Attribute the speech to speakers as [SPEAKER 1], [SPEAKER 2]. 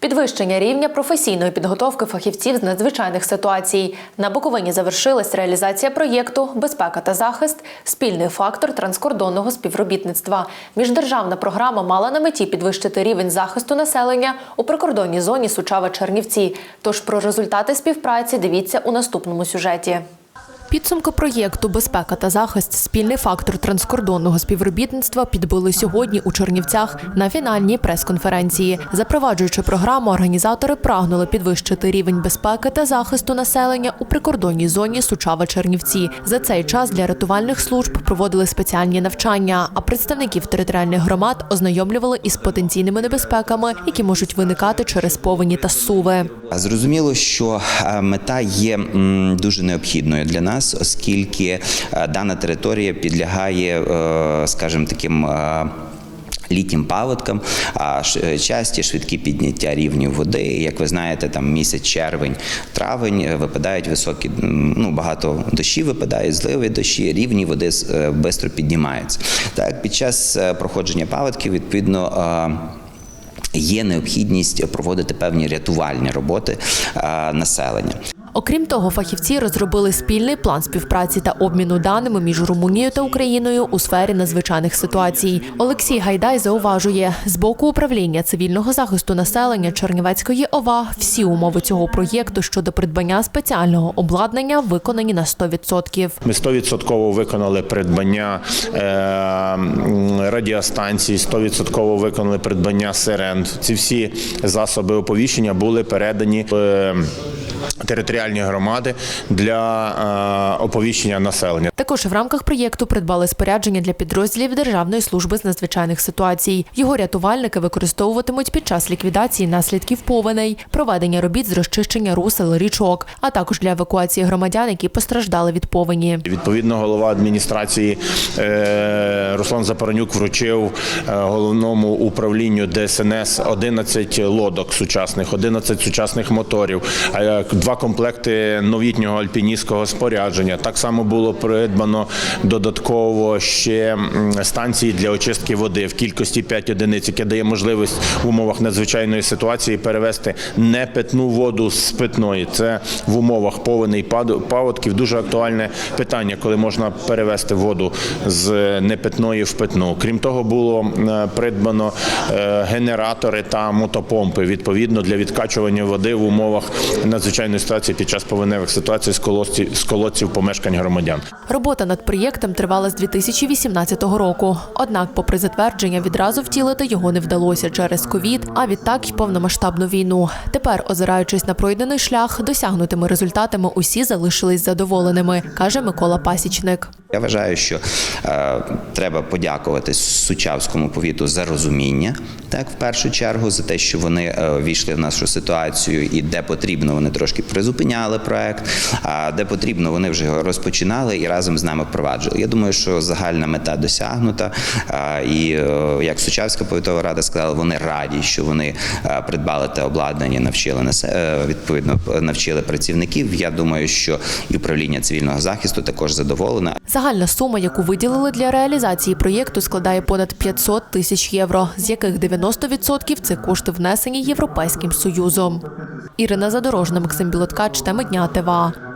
[SPEAKER 1] Підвищення рівня професійної підготовки фахівців з надзвичайних ситуацій. На Буковині завершилась реалізація проєкту Безпека та захист спільний фактор транскордонного співробітництва. Міждержавна програма мала на меті підвищити рівень захисту населення у прикордонній зоні Сучава Чернівці. Тож про результати співпраці дивіться у наступному сюжеті. Підсумки проєкту Безпека та захист спільний фактор транскордонного співробітництва підбили сьогодні у Чернівцях на фінальній прес-конференції. Запроваджуючи програму, організатори прагнули підвищити рівень безпеки та захисту населення у прикордонній зоні Сучава Чернівці. За цей час для рятувальних служб проводили спеціальні навчання, а представників територіальних громад ознайомлювали із потенційними небезпеками, які можуть виникати через повені та суви.
[SPEAKER 2] Зрозуміло, що е, мета є дуже необхідною для нас, оскільки е, дана територія підлягає, е, скажімо, таким. е, Літнім паводкам, а часті швидкі підняття рівнів води. Як ви знаєте, там місяць червень, травень випадають високі, ну багато дощів випадають, зливи дощі, рівні води швидко піднімаються. Так, під час проходження паводків, відповідно. Є необхідність проводити певні рятувальні роботи населення.
[SPEAKER 1] Окрім того, фахівці розробили спільний план співпраці та обміну даними між Румунією та Україною у сфері надзвичайних ситуацій. Олексій Гайдай зауважує, з боку управління цивільного захисту населення Чернівецької ОВА всі умови цього проєкту щодо придбання спеціального обладнання виконані на 100%.
[SPEAKER 3] Ми 100% виконали придбання е, радіостанцій, 100% виконали придбання сирен. Ці всі засоби оповіщення були передані е, територіальні громади для е, оповіщення населення.
[SPEAKER 1] Також в рамках проєкту придбали спорядження для підрозділів Державної служби з надзвичайних ситуацій. Його рятувальники використовуватимуть під час ліквідації наслідків повеней, проведення робіт з розчищення русел річок, а також для евакуації громадян, які постраждали від повені.
[SPEAKER 3] Відповідно, голова адміністрації е, Руслан Запоронюк вручив е, головному управлінню ДСНС 11 лодок сучасних, 11 сучасних моторів, е, два комплекти новітнього альпіністського спорядження. Так само було придбано додатково ще станції для очистки води в кількості 5 одиниць, яке дає можливість в умовах надзвичайної ситуації перевести не питну воду з питної. Це в умовах повеней паводків дуже актуальне питання, коли можна перевести воду з непитної в питну. Крім того, було е, придбано е, генератори та мотопомпи відповідно для відкачування води в умовах надзвичайної ситуації під час повеневих ситуацій з колодців, з колодців помешкань громадян.
[SPEAKER 1] Робота над проєктом тривала з 2018 року. Однак, попри затвердження, відразу втілити його не вдалося через ковід, а відтак й повномасштабну війну. Тепер, озираючись на пройдений шлях, досягнутими результатами усі залишились задоволеними, каже Микола Пасічник.
[SPEAKER 2] Я вважаю, що е, треба подякувати Сучавському повіту за розуміння, так в першу чергу, за те, що вони е, війшли в нашу ситуацію, і де потрібно, вони трошки призупиняли проект, а де потрібно, вони вже його розпочинали і разом з нами впроваджували. Я думаю, що загальна мета досягнута. І е, як Сучавська повітова рада сказала, вони раді, що вони е, придбали те обладнання, навчили е, відповідно навчили працівників. Я думаю, що і управління цивільного захисту також задоволене.
[SPEAKER 1] Загальна сума, яку виділили для реалізації проєкту, складає понад 500 тисяч євро, з яких 90% – це кошти внесені Європейським Союзом. Ірина Задорожна, Максим Білоткач, теми дня ТВА.